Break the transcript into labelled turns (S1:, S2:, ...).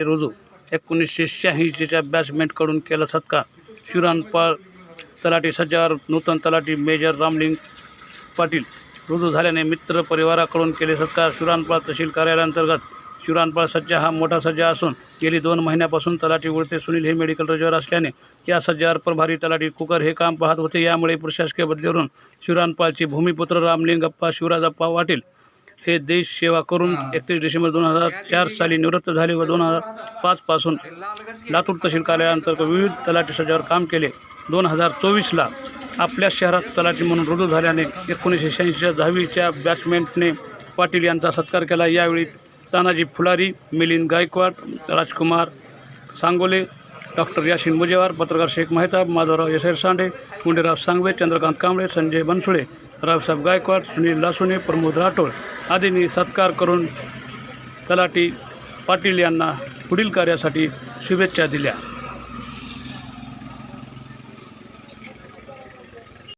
S1: रोजू एकोणीसशे शहाऐंशीच्या बॅट्समॅनकडून केला सत्कार शिवरानपाळ तलाठी सज्जार नूतन तलाठी मेजर रामलिंग पाटील. रुजू झाल्याने मित्र परिवाराकडून केले सत्कार शिवरानपाळ तहसील कार्यालयाअंतर्गत शिवरानपाळ सज्जा हा मोठा सज्जा असून गेली दोन महिन्यापासून तलाठी उडते. सुनील हे मेडिकल रजेवर असल्याने या सज्जावर प्रभारी तलाठी कुकर हे काम पाहत होते. यामुळे प्रशासकीय बदलीवरून शिवरानपाळचे भूमिपुत्र रामलिंगप्पा शिवराजप्पा पाटील हे देश सेवा करून एकतीस डिसेंबर दोन हजार चार साली निवृत्त झाले व दोन हजार पाचपासून लातूर तहसील कार्यालयाअंतर्गत विविध तलाठी सज्जावर काम केले. दोन हजार चोवीसला आपल्या शहरात तलाठी म्हणून रुजू झाल्याने एकोणीसशे शहाऐंशीच्या दहावीच्या बॅट्समॅनने पाटील यांचा सत्कार केला. यावेळी तानाजी फुलारी मिलिंद गायकवाड राजकुमार सांगोले डॉक्टर यासिन मुजेवार पत्रकार शेख मेहताब माधवराव यशेर सांडे गुंडेराव सांगवे चंद्रकांत कांबळे संजय बनसुळे रावसाहेब गायकवाड सुनील लासुने प्रमोद राठोड आदींनी सत्कार करून तलाटी पाटील यांना पुढील कार्यासाठी शुभेच्छा दिल्या.